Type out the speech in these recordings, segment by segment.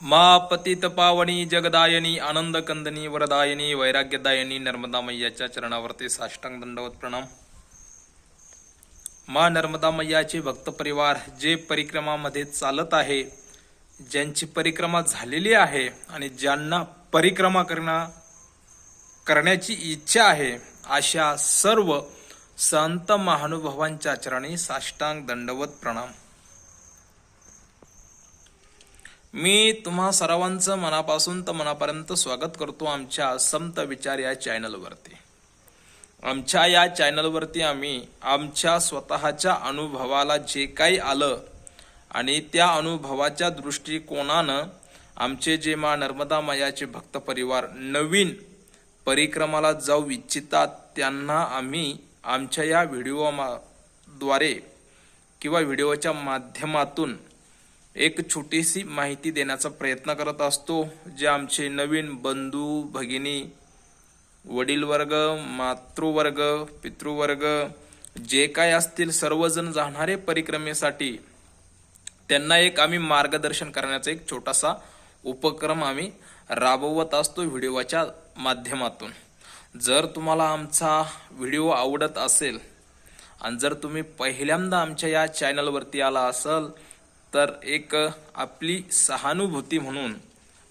मा पतित पावनी जगदायनी आनंद कंदनी वरदायनी वैराग्यदायनी नर्मदा मैयाच्या चरणावरती साष्टांग दंडवत प्रणाम. मा नर्मदा मैयाचे भक्त परिवार जे परिक्रमामध्ये चालत आहे ज्यांची परिक्रमा झालेली आहे आणि ज्यांना परिक्रमा करणं करण्याची इच्छा आहे अशा सर्व संत महानुभावांच्या चरणी साष्टांग दंडवत प्रणाम. मी तुम्हा सर्वांचं मनापासून तर मनापर्यंत स्वागत करतो आमच्या संत विचार या चॅनलवरती. आमच्या या चॅनलवरती आम्ही आमच्या स्वतःच्या अनुभवाला जे काही आलं आणि त्या अनुभवाच्या दृष्टिकोनानं आमचे जे मा नर्मदा मायाचे भक्त परिवार नवीन परिक्रमाला जाऊ इच्छितात त्यांना आम्ही आमच्या या व्हिडिओ द्वारे किंवा व्हिडिओच्या माध्यमातून एक छोटीशी माहिती देण्याचा प्रयत्न करत असतो जे आमचे नवीन बंधू भगिनी वडीलवर्ग मातृवर्ग पितृवर्ग जे काय असतील सर्वजण जाणारे परिक्रमेसाठी त्यांना एक आम्ही मार्गदर्शन करण्याचा एक छोटासा उपक्रम आम्ही राबवत असतो व्हिडिओच्या माध्यमातून. जर तुम्हाला आमचा व्हिडिओ आवडत असेल आणि जर तुम्ही पहिल्यांदा आमच्या या चॅनलवरती आला असाल तर एक आपली सहानुभूती म्हणून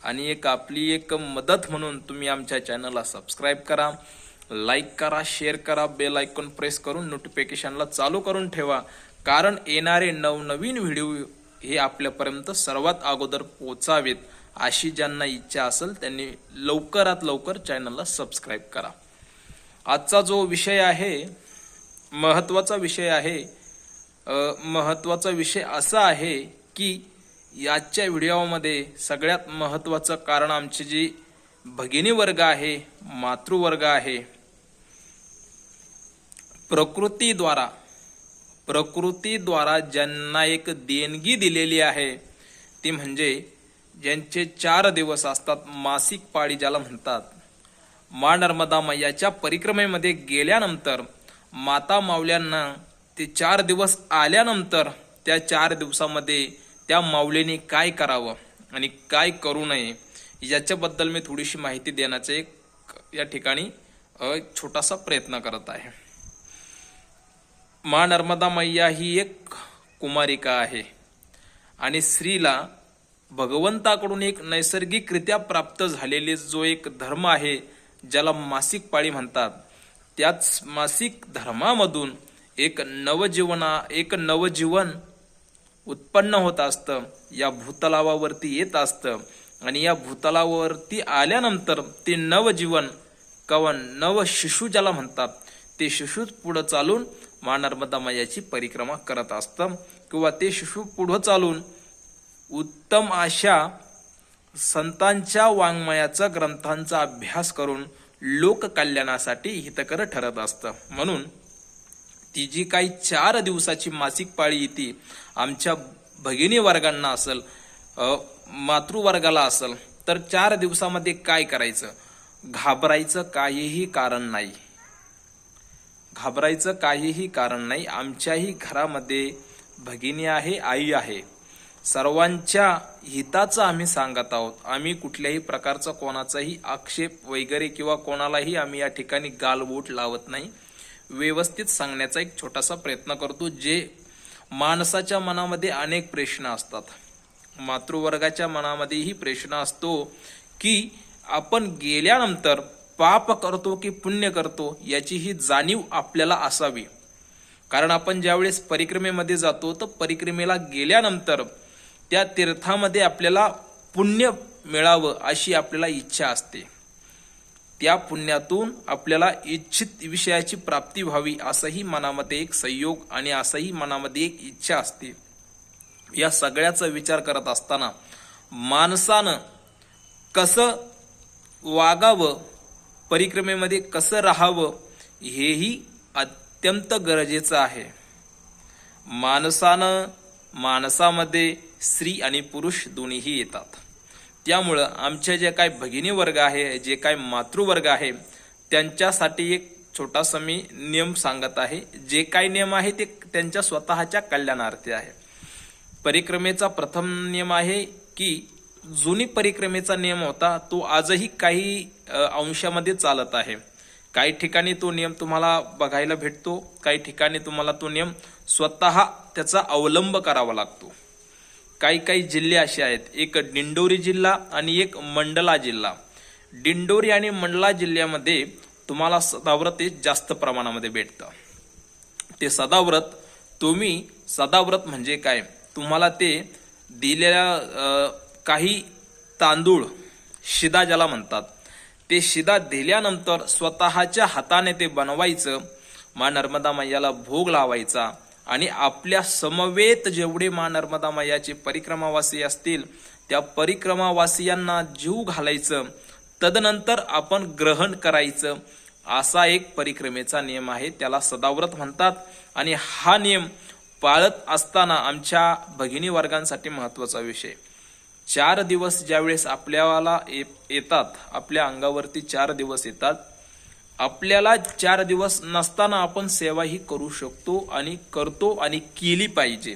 आणि एक आपली एक मदत म्हणून तुम्ही आमच्या चॅनलला सबस्क्राईब करा लाईक करा शेअर करा बेल आयकॉन प्रेस करून नोटिफिकेशनला चालू करून ठेवा. कारण येणारे नवनवीन व्हिडिओ हे आपल्यापर्यंत सर्वात अगोदर पोचावेत अशी ज्यांना इच्छा असेल त्यांनी लवकरात लवकर चॅनलला सबस्क्राईब करा. आजचा जो विषय आहे महत्त्वाचा विषय आहे महत्त्वाचा विषय असा आहे की याच्या व्हिडिओमध्ये सगळ्यात महत्त्वाचं कारण आमची जी भगिनी वर्ग आहे मातृवर्ग आहे प्रकृतीद्वारा प्रकृतीद्वारा ज्यांना एक देणगी दिलेली आहे ती म्हणजे ज्यांचे चार दिवस असतात मासिक पाळी ज्याला म्हणतात. मा नर्मदा मैयाच्या परिक्रमेमध्ये गेल्यानंतर माता माऊल्यांना ते चार दिवस आल्यानंतर त्या चार दिवसामध्ये त्या माऊलीने काय करावं आणि काय करू नये याच्याबद्दल मी थोडीशी माहिती देण्याचा एक या ठिकाणी एक छोटासा प्रयत्न करत आहे. मा नर्मदा मैया ही एक कुमारिका आहे आणि स्त्रीला भगवंताकडून एक नैसर्गिकरित्या प्राप्त झालेले जो एक धर्म आहे ज्याला मासिक पाळी म्हणतात त्याच मासिक धर्मामधून एक नवजीवना एक नवजीवन उत्पन्न होत असतं. या भूतलावावरती येत असतं. आणि या भूतलावरती आल्यानंतर ते नवजीवन किंवा नव शिशु ज्याला म्हणतात ते शिशु पुढं चालून मा नर्मदा मायाची परिक्रमा करत असतं. किंवा ते शिशु पुढं चालून उत्तम अशा संतांच्या वाङ्मयाचा ग्रंथांचा अभ्यास करून लोककल्याणासाठी हितकर ठरत असतं. म्हणून ती जी काही चार दिवसाची मासिक पाळी येते आमच्या भगिनी वर्गांना असेल मातृवर्गाला असेल तर चार दिवसामध्ये काय करायचं? घाबरायचं काहीही कारण नाही. घाबरायचं काहीही कारण नाही. आमच्याही घरामध्ये भगिनी आहे आई आहे. सर्वांच्या हिताचं आम्ही सांगत आहोत. आम्ही कुठल्याही प्रकारचा कोणाचाही आक्षेप वगैरे किंवा कोणालाही आम्ही या ठिकाणी गालबोट लावत नाही. व्यवस्थित सांगण्याचा एक छोटासा प्रयत्न करतो जे माणसाच्या मनामध्ये अनेक प्रश्न असतात. मातृवर्गाच्या मनामध्येही प्रश्न असतो की आपण गेल्यानंतर पाप करतो की पुण्य करतो याची ही जाणीव आपल्याला असावी. कारण आपण ज्यावेळेस परिक्रमेमध्ये जातो तर परिक्रमेला गेल्यानंतर त्या तीर्थामध्ये आपल्याला पुण्य मिळावं अशी आपल्याला इच्छा असते. त्या पुण्यातून आपल्याला इच्छित विषयाची प्राप्ती व्हावी असंही मनामध्ये एक संयोग आणि असंही मनामध्ये एक इच्छा असते. या सगळ्याचा विचार करत असताना माणसानं कसं वागावं परिक्रमेमध्ये कसं राहावं हेही अत्यंत गरजेचं आहे. माणसानं माणसामध्ये स्त्री आणि पुरुष दोन्हीही येतात. त्यामुळं आमचे जे काय भगिनी वर्ग आहे जे काय मातृवर्ग आहे त्यांच्यासाठी एक छोटासा मी नियम सांगत आहे. जे काय नियम आहे ते त्यांच्या स्वतःच्या कल्याणार्थी आहे. परिक्रमेचा प्रथम नियम आहे की जुनी परिक्रमेचा नियम होता तो आजही काही अंशामध्ये चालत आहे. काही ठिकाणी तो नियम तुम्हाला बघायला भेटतो काही ठिकाणी तुम्हाला तो नियम स्वतः त्याचा अवलंब करावा लागतो. काही काही जिल्हे असे आहेत. एक दिंडोरी जिल्हा आणि एक मंडला जिल्हा. दिंडोरी आणि मंडला जिल्ह्यामध्ये तुम्हाला सदाव्रत हे जास्त प्रमाणामध्ये भेटतं. ते सदाव्रत तुम्ही सदाव्रत म्हणजे काय? तुम्हाला ते दिलेल्या काही तांदूळ शिदा ज्याला म्हणतात ते शिदा दिल्यानंतर स्वतःच्या हाताने ते बनवायचं. मा नर्मदा मैयाला भोग लावायचा. आणि आपल्या समवेत जेवढे मा नर्मदा मैयाचे परिक्रमावासी असतील त्या परिक्रमावासियांना जीव घालायचं तदनंतर आपण ग्रहण करायचं असा एक परिक्रमेचा नियम आहे त्याला सदाव्रत म्हणतात. आणि हा नियम पाळत असताना आमच्या भगिनी वर्गांसाठी महत्त्वाचा विषय. चार दिवस ज्यावेळेस आपल्याला ये- येतात आपल्या अंगावरती चार दिवस येतात आपल्याला चार दिवस नसताना आपण सेवा ही करू शकतो आणि करतो आणि केली पाहिजे.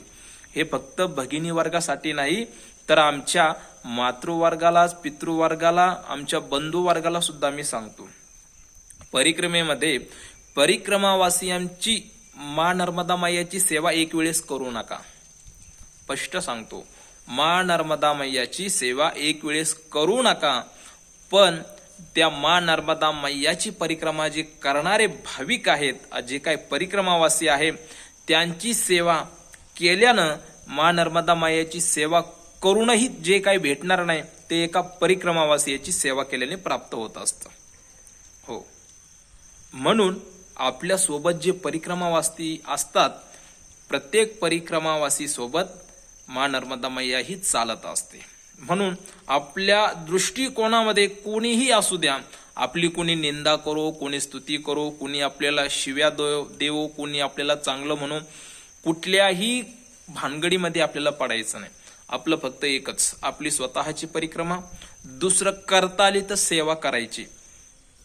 हे फक्त भगिनी वर्गासाठी नाही तर आमच्या मातृवर्गाला पितृवर्गाला आमच्या बंधुवर्गाला सुद्धा मी सांगतो. परिक्रमेमध्ये परिक्रमावासियांची मा नर्मदा मैयाची सेवा एक वेळेस करू नका. स्पष्ट सांगतो मा नर्मदा मैयाची सेवा एक वेळेस करू नका पण त्या मा नर्मदा मैयाची परिक्रमा जे करणारे भाविक आहेत जे काय परिक्रमावासी आहे त्यांची सेवा केल्यानं मा नर्मदा मैयाची सेवा करूनही जे काही भेटणार नाही ते एका परिक्रमावासीयाची सेवा केल्याने प्राप्त होत असतं. हो. म्हणून आपल्यासोबत जे परिक्रमावासी असतात प्रत्येक परिक्रमावासी सोबत मा नर्मदा मैया ही चालत असते. म्हणून आपल्या दृष्टिकोनामध्ये कोणीही असू द्या आपली कोणी निंदा करो कोणी स्तुती करो कोणी आपल्याला शिव्या दो देवो कोणी आपल्याला चांगलं म्हणू कुठल्याही भानगडीमध्ये आपल्याला पडायचं नाही. आपलं फक्त एकच आपली स्वतःची परिक्रमा दुसरं करता आली तर सेवा करायची.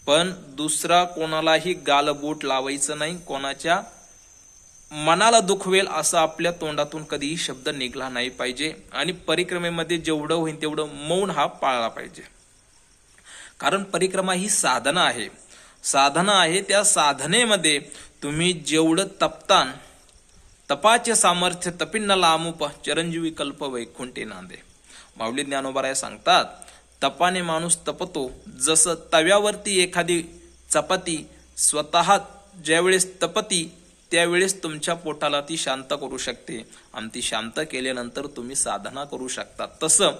पण दुसरा कोणालाही गालबोट लावायचं नाही कोणाच्या मनाला दुखवेल असा आपल्या तोंडातून कधीही शब्द निघला नाही पाहिजे आणि परिक्रमेमध्ये जेवढं होईल तेवढं मौन हा पाळला पाहिजे. कारण परिक्रमा ही साधना आहे. साधना आहे त्या साधनेमध्ये तुम्ही जेवढं तपतान तपाचे सामर्थ्य तपिन्न लामुप चिरंजीवी कल्प वैकुंठे नांदे. माऊली ज्ञानोबाराय सांगतात तपाने माणूस तपतो जसं तव्यावरती एखादी चपाती स्वतः ज्यावेळेस तपती त्यावेळेस तुमच्या पोटाला ती शांत करू शकते. आणि ती शांत केल्यानंतर तुम्ही साधना करू शकता. तसं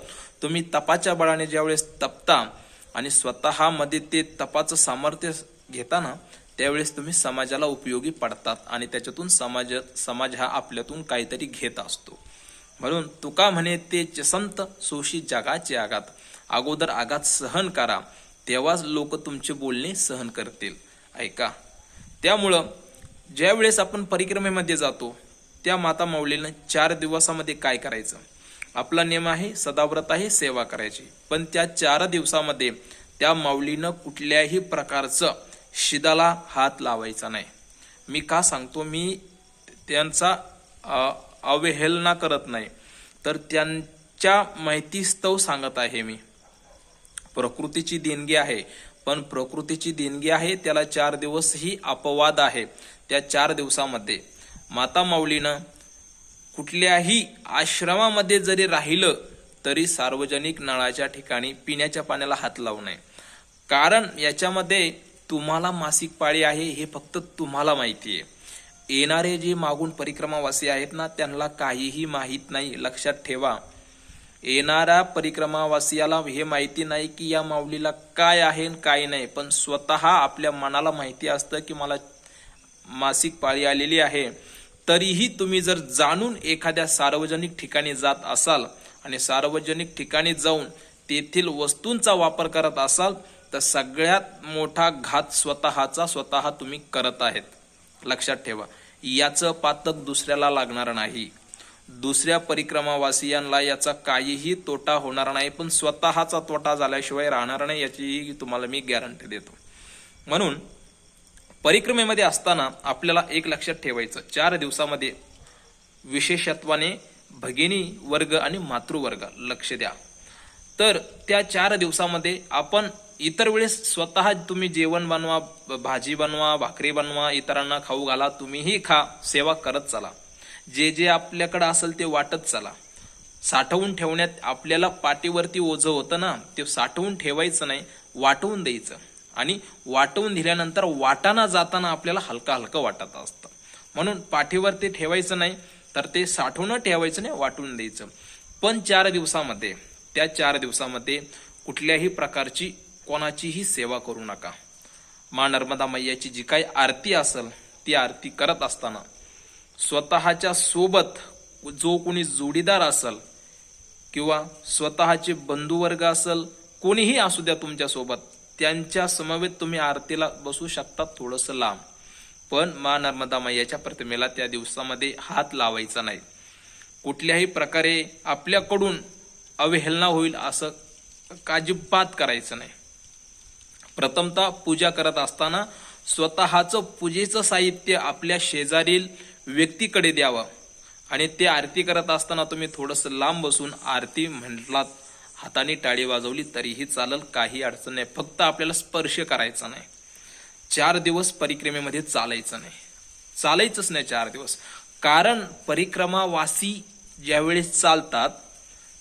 तुम्ही तपाच्या बळाने ज्यावेळेस तपता आणि स्वतःमध्ये ते तपाचं सामर्थ्य घेताना त्यावेळेस तुम्ही समाजाला उपयोगी पडतात आणि त्याच्यातून समाज समाज हा आपल्यातून काहीतरी घेत असतो. म्हणून तुका म्हणे ते च संत सोशी जगाचे आघात. अगोदर आघात सहन करा. तेव्हाच लोक तुमचे बोलणे सहन करतील. ऐका. त्यामुळं ज्या वेळेस आपण परिक्रमेमध्ये जातो त्या माता माऊलीनं चार दिवसामध्ये काय करायचं? आपला नियम आहे सदाव्रत आहे सेवा करायची. पण त्या चार दिवसामध्ये त्या माऊलीनं कुठल्याही प्रकारचं शिदाला हात लावायचा नाही. मी का सांगतो? मी त्यांचा अवहेलना करत नाही. तर त्यांच्या माहितीस्तव सांगत आहे मी. प्रकृतीची देणगी आहे. पण प्रकृतीची देणगी आहे त्याला चार दिवस ही अपवाद आहे. त्या चार दिवसामध्ये माता माऊलीनं कुठल्याही आश्रमामध्ये जरी राहिलं तरी सार्वजनिक नळाच्या ठिकाणी पिण्याच्या पाण्याला हात लावू नये. कारण याच्यामध्ये तुम्हाला मासिक पाळी आहे हे फक्त तुम्हाला माहिती आहे. येणारे जे मागून परिक्रमावासी आहेत ना त्यांना काहीही माहीत नाही. लक्षात ठेवा येणाऱ्या परिक्रमावासियाला हे माहिती नाही की या माऊलीला काय आहे आणि काय नाही पण स्वतः आपल्या मनाला माहिती असतं की मला मासिक पाळी आलेली आहे. तरीही तुम्ही जर जाणून एखाद्या सार्वजनिक ठिकाणी जात असाल आणि सार्वजनिक ठिकाणी जाऊन तेथील वस्तूंचा वापर करत असाल तर सगळ्यात मोठा घात स्वतःचा स्वतः तुम्ही करत आहेत. लक्षात ठेवा याचं पातक दुसऱ्याला लागणार नाही. दुसऱ्या परिक्रमावासियांना याचा काहीही तोटा होणार नाही पण स्वतःचा तोटा झाल्याशिवाय राहणार नाही याचीही तुम्हाला मी गॅरंटी देतो. म्हणून परिक्रमेमध्ये असताना आपल्याला एक लक्षात ठेवायचं चार दिवसामध्ये विशेषत्वाने भगिनी वर्ग आणि मातृवर्ग लक्ष द्या. तर त्या चार दिवसामध्ये आपण इतर वेळेस स्वतः तुम्ही जेवण बनवा भाजी बनवा भाकरी बनवा इतरांना खाऊ घाला तुम्हीही खा सेवा करत चला. जे जे आपल्याकडे असेल ते वाटत चला. साठवून ठेवण्यात आपल्याला पाठीवरती ओझं होतं ना ते साठवून ठेवायचं नाही वाटवून द्यायचं. आणि वाटवून दिल्यानंतर वाटाना जाताना आपल्याला हलका हलकं वाटत असतं. म्हणून पाठीवरती ठेवायचं नाही तर ते साठवून ठेवायचं नाही वाटून द्यायचं. पण चार दिवसामध्ये त्या चार दिवसामध्ये कुठल्याही प्रकारची कोणाचीही सेवा करू नका. मा नर्मदा मैयाची जी काही आरती असेल ती आरती करत असताना स्वतःच्या सोबत जो कोणी जोडीदार असेल किंवा स्वतःचे बंधुवर्ग असेल कोणीही असू द्या तुमच्यासोबत त्यांच्या समवेत तुम्ही आरतीला बसू शकता थोडंसं लांब. पण मा नर्मदा मैयाच्या प्रतिमेला त्या दिवसामध्ये हात लावायचा नाही. कुठल्याही प्रकारे आपल्याकडून अवहेलना होईल असं काजिबात करायचं नाही. प्रथमतः पूजा करत असताना स्वतःचं पूजेचं साहित्य आपल्या शेजारील व्यक्तीकडे द्यावं. आणि ते आरती करत असताना तुम्ही थोडंसं लांब बसून आरती म्हटलात. हाताने टाळी वाजवली तरीही चालल काही अडचण नाही. फक्त आपल्याला स्पर्श करायचा नाही. चार दिवस परिक्रमेमध्ये चालायचं नाही. चालायचंच नाही चार दिवस. कारण परिक्रमावासी ज्यावेळेस चालतात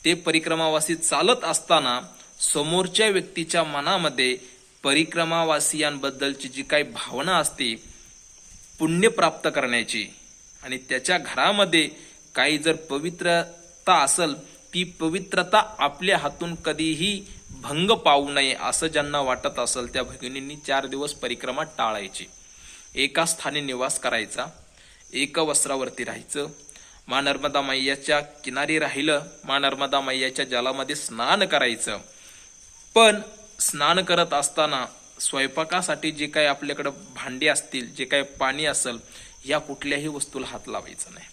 ते परिक्रमावासी चालत असताना समोरच्या व्यक्तीच्या मनामध्ये परिक्रमावासियांबद्दलची जी काही भावना असते पुण्य प्राप्त करण्याची आणि त्याच्या घरामध्ये काही जर पवित्रता असेल ती पवित्रता आपल्या हातून कधीही भंग पावू नये असं ज्यांना वाटत असेल त्या भगिनींनी चार दिवस परिक्रमा टाळायची. एका स्थानी निवास करायचा एका वस्त्रावरती राहायचं मा नर्मदा मैयाच्या किनारी राहिलं मा नर्मदा मैयाच्या जलामध्ये स्नान करायचं. पण स्नान करत असताना स्वयंपाकासाठी जे काही आपल्याकडं भांडी असतील जे काही पाणी असेल या कुठल्याही वस्तूला हात लावायचा नाही.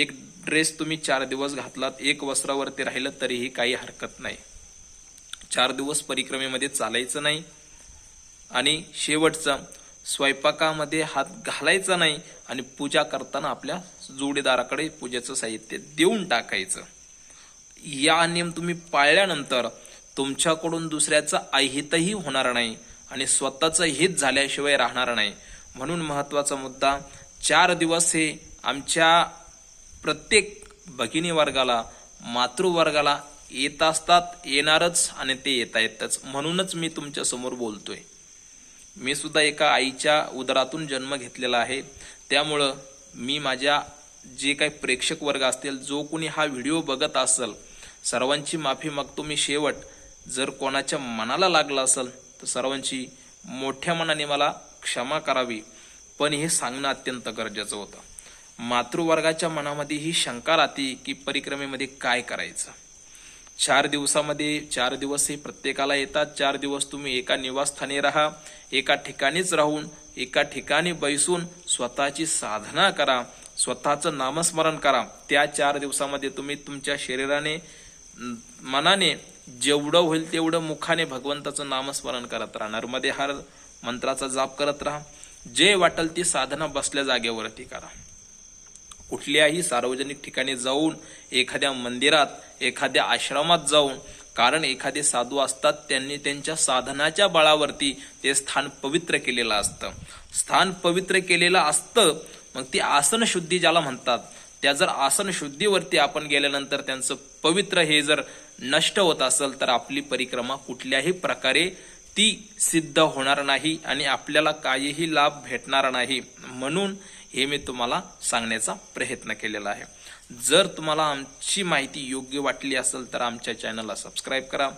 एक ड्रेस तुम्ही चार दिवस घातलात एक वस्त्रावरती राहिलं तरीही काही हरकत नाही. चार दिवस परिक्रमेमध्ये चालायचं नाही. आणि शेवटचं स्वयंपाकामध्ये हात घालायचा नाही आणि पूजा करताना आपल्या जोडीदाराकडे पूजेचं साहित्य देऊन टाकायचं. या नियम तुम्ही पाळल्यानंतर तुमच्याकडून दुसऱ्याचं अहितही होणार नाही आणि स्वतःचं हित झाल्याशिवाय राहणार नाही. म्हणून महत्त्वाचा मुद्दा चार दिवस हे आमच्या प्रत्येक भगिनी वर्गाला मातृवर्गाला येत असतात येणारच आणि ते येता येतच म्हणूनच मी तुमच्यासमोर बोलतो बोलतोय. मी सुद्धा एका आईच्या उदरातून जन्म घेतलेला आहे. त्यामुळं मी माझ्या जे काही प्रेक्षक वर्ग असतील जो कोणी हा व्हिडिओ बघत असेल सर्वांची माफी मागतो मी शेवट. जर कोणाच्या मनाला लागला असेल तर सर्वांची मोठ्या मनाने मला क्षमा करावी. पण हे सांगणं अत्यंत गरजेचं होतं. मातृवर्गाच्या मनामध्ये ही शंका राहते की परिक्रमेमध्ये काय करायचं? चार दिवसामध्ये चार दिवस हे प्रत्येकाला येतात. चार दिवस तुम्ही एका निवासस्थानी राहा एका ठिकाणीच राहून एका ठिकाणी बैसून स्वतःची साधना करा स्वतःचं नामस्मरण करा. त्या चार दिवसामध्ये तुम्ही तुमच्या शरीराने मनाने जेवढं होईल तेवढं मुखाने भगवंताचं नामस्मरण करत राहणार. मध्ये हर मंत्राचा जाप करत राहा. जे वाटेल ती साधना बसल्या जागेवरती करा. कुठल्याही सार्वजनिक ठिकाणी जाऊन एखाद्या मंदिरात एखाद्या आश्रमात जाऊन कारण एखादे साधू असतात त्यांनी त्यांच्या साधनाच्या बळावरती ते स्थान पवित्र केलेलं असतं. स्थान पवित्र केलेलं असतं मग ती आसन शुद्धी ज्याला म्हणतात त्या जर आसन शुद्धीवरती आपण गेल्यानंतर त्यांचं पवित्र हे जर नष्ट होत असेल तर आपली परिक्रमा कुठल्याही प्रकारे ती सिद्ध होणार नाही आणि आपल्याला काहीही लाभ भेटणार नाही. म्हणून हे मी तुम्हाला सांगण्याचा प्रयत्न केलेला आहे. जर तुम्हाला आमची माहिती योग्य वाटली असेल तर आमच्या चॅनलला सबस्क्राईब करा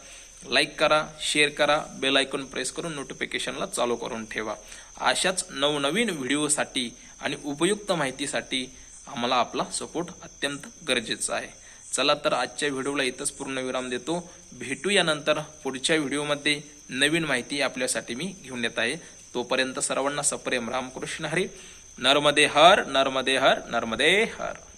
लाईक करा शेअर करा बेल आयकॉन प्रेस करून नोटिफिकेशनला चालू करून ठेवा. अशाच नवनवीन व्हिडिओसाठी आणि उपयुक्त माहितीसाठी आम्हाला आपला सपोर्ट अत्यंत गरजेचा आहे. चला तर आजच्या व्हिडिओला इथंच पूर्ण विराम देतो. भेटू यानंतर पुढच्या व्हिडिओमध्ये. नवीन माहिती आपल्यासाठी मी घेऊन येत आहे. तोपर्यंत सर्वांना सप्रेम. रामकृष्ण हरी. नर्मदे हर नर्मदे हर नर्मदे हर.